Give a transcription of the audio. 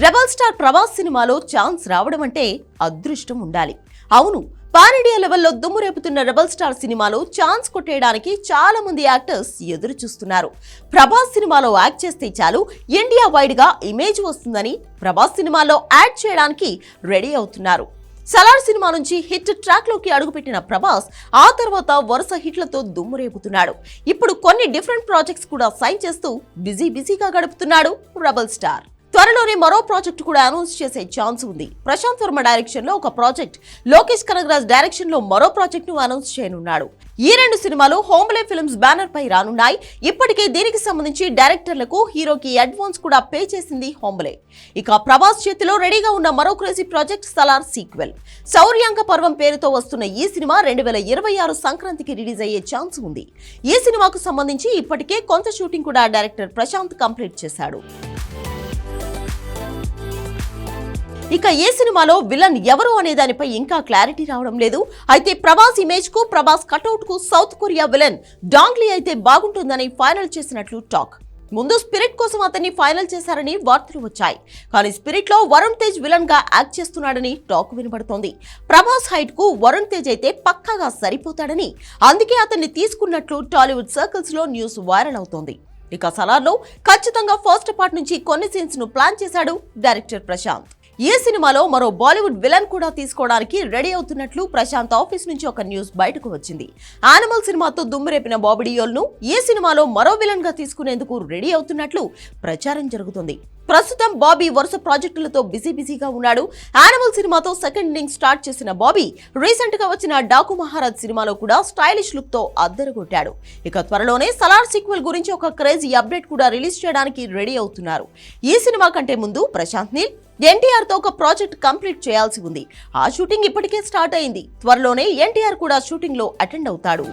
Rebel star Prabhas సినిమాలో chance రావడం అంటే అదృష్టం ఉండాలి. అవును పాన్ ఇండియా లెవెల్లో దుమ్ము రేపుతున్న రెబల్ స్టార్ సినిమాలో ఛాన్స్ కొట్టేయడానికి చాలా మంది యాక్టర్స్ ఎదురు చూస్తున్నారు. ప్రభాస్ సినిమాలో యాక్ట్ చేస్తే చాలు ఇండియా వైడ్గా ఇమేజ్ వస్తుందని ప్రభాస్ సినిమాలో యాడ్ చేయడానికి రెడీ అవుతున్నారు. సలార్ సినిమా నుంచి హిట్ ట్రాక్లోకి అడుగుపెట్టిన ప్రభాస్ ఆ తర్వాత వరుస హిట్లతో దుమ్ము రేపుతున్నాడు. ఇప్పుడు కొన్ని డిఫరెంట్ ప్రాజెక్ట్స్ కూడా సైన్ చేస్తూ బిజీ బిజీగా గడుపుతున్నాడు రెబల్ స్టార్. త్వరలోనే మరో ప్రాజెక్టు కూడా అనౌన్స్ చేసే ఛాన్స్ ఉంది. ప్రశాంత్ వర్మ డైరెక్షన్లో ఒక ప్రాజెక్ట్ లోకేష్ కనగరాజ్ డైరెక్షన్లో మరో ప్రాజెక్ట్ను అనౌన్స్ చేయనున్నాడు. ఈ రెండు సినిమాలు హోమ్లే ఫిల్మ్స్ బ్యానర్ పై రానున్నాయి. ఇప్పటికే దీనికి సంబంధించి డైరెక్టర్లకు హీరోకి అడ్వాన్స్ కూడా పే చేసింది హోమ్లే ఇక ప్రభాస్ చేతిలో రెడీగా ఉన్న మరో crazy project Salaar sequel. Shouryanga Parvam పేరుతో వస్తున్న ఈ సినిమా రెండు వేల ఇరవై ఆరు సంక్రాంతికి రిలీజ్ అయ్యే ఛాన్స్ ఉంది. ఈ సినిమాకు సంబంధించి ఇప్పటికే కొంత షూటింగ్ కూడా డైరెక్టర్ ప్రశాంత్ కంప్లీట్ చేశాడు. ఇక ఏ సినిమాలో విలన్ ఎవరు అనే దానిపై ఇంకా క్లారిటీ రావడం లేదు. అయితే ప్రభాస్ ఇమేజ్కు Prabhas కటౌట్కు south Korea villain Don Lee అయితే బాగుంటుందని ఫైనల్ చేసినట్లు టాక్. ముందు స్పిరిట్ కోసం అతన్ని ఫైనల్ చేశారని వార్తలు వచ్చాయి. కానీ స్పిరిట్లో వరుణ్ తేజ్ విలన్గా యాక్ట్ చేస్తున్నాడని టాక్ వినబడుతోంది. ప్రభాస్ హైట్కు వరుణ్ తేజ్ అయితే పక్కాగా సరిపోతాడని అందుకే అతన్ని తీసుకున్నట్లు టాలీవుడ్ సర్కిల్స్లో న్యూస్ వైరల్ అవుతోంది. ఇక సలార్లో ఖచ్చితంగా ఫస్ట్ పార్ట్ నుంచి కొన్ని సీన్స్ను ప్లాన్ చేశాడు డైరెక్టర్ ప్రశాంత్. ఈ సినిమాలో మరో బాలీవుడ్ విలన్ కూడా తీసుకోవడానికి రెడీ అవుతున్నట్లు ప్రశాంత్ ఆఫీస్ నుంచి ఒక న్యూస్ బయటకు వచ్చింది. యానిమల్ సినిమాతో దుమ్మురేపిన బాబుడియోల్ను ఈ సినిమాలో మరో విలన్గా తీసుకునేందుకు రెడీ అవుతున్నట్లు ప్రచారం జరుగుతుంది. ప్రస్తుతం బాబీ వరుస ప్రాజెక్టులతో బిజీ బిజీగా ఉన్నాడు. యానిమల్ సినిమాతో సెకండ్ ఇన్నింగ్ స్టార్ట్ చేసిన బాబీ రీసెంట్గా వచ్చిన డాకు మహారాజ్ సినిమాలో కూడా స్టైలిష్ లుక్తో అద్దరగొట్టాడు. ఇక త్వరలోనే సలార్ సీక్వెల్ గురించి ఒక క్రేజీ అప్డేట్ కూడా రిలీజ్ చేయడానికి రెడీ అవుతున్నారు. ఈ సినిమా కంటే ముందు ప్రశాంత్ నీల్ ఎన్టీఆర్తో ఒక ప్రాజెక్ట్ కంప్లీట్ చేయాల్సి ఉంది. ఆ షూటింగ్ ఇప్పటికే స్టార్ట్ అయింది. త్వరలోనే ఎన్టీఆర్ కూడా షూటింగ్లో అటెండ్ అవుతాడు.